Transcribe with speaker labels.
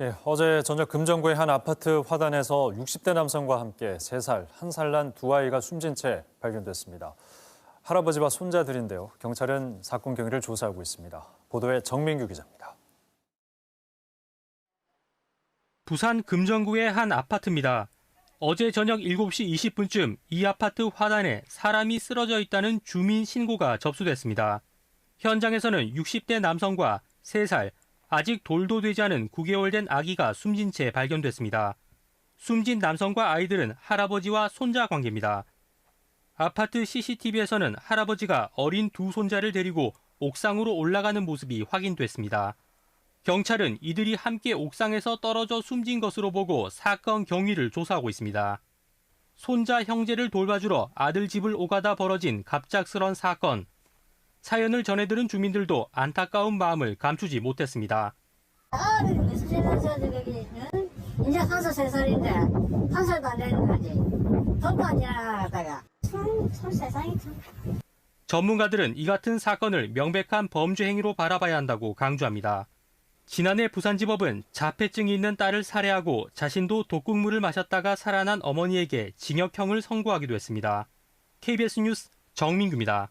Speaker 1: 예, 어제 저녁 금정구의 한 아파트 화단에서 60대 남성과 함께 3살, 1살 난 두 아이가 숨진 채 발견됐습니다. 할아버지와 손자들인데요. 경찰은 사건 경위를 조사하고 있습니다. 보도에 정민규 기자입니다.
Speaker 2: 부산 금정구의 한 아파트입니다. 어제 저녁 7시 20분쯤 이 아파트 화단에 사람이 쓰러져 있다는 주민 신고가 접수됐습니다. 현장에서는 60대 남성과 3살, 아직 돌도 되지 않은 9개월 된 아기가 숨진 채 발견됐습니다. 숨진 남성과 아이들은 할아버지와 손자 관계입니다. 아파트 CCTV에서는 할아버지가 어린 두 손자를 데리고 옥상으로 올라가는 모습이 확인됐습니다. 경찰은 이들이 함께 옥상에서 떨어져 숨진 것으로 보고 사건 경위를 조사하고 있습니다. 손자 형제를 돌봐주러 아들 집을 오가다 벌어진 갑작스런 사건. 사연을 전해들은 주민들도 안타까운 마음을 감추지 못했습니다.
Speaker 3: 아들이 무슨 생각서 저기 이제 한살 세 살인데 한 살도 안 되는 거지 돈도 안 지나가다가 참, 참 세상이 참
Speaker 2: 전문가들은 이 같은 사건을 명백한 범죄 행위로 바라봐야 한다고 강조합니다. 지난해 부산지법은 자폐증이 있는 딸을 살해하고 자신도 독극물을 마셨다가 살아난 어머니에게 징역형을 선고하기도 했습니다. KBS 뉴스 정민규입니다.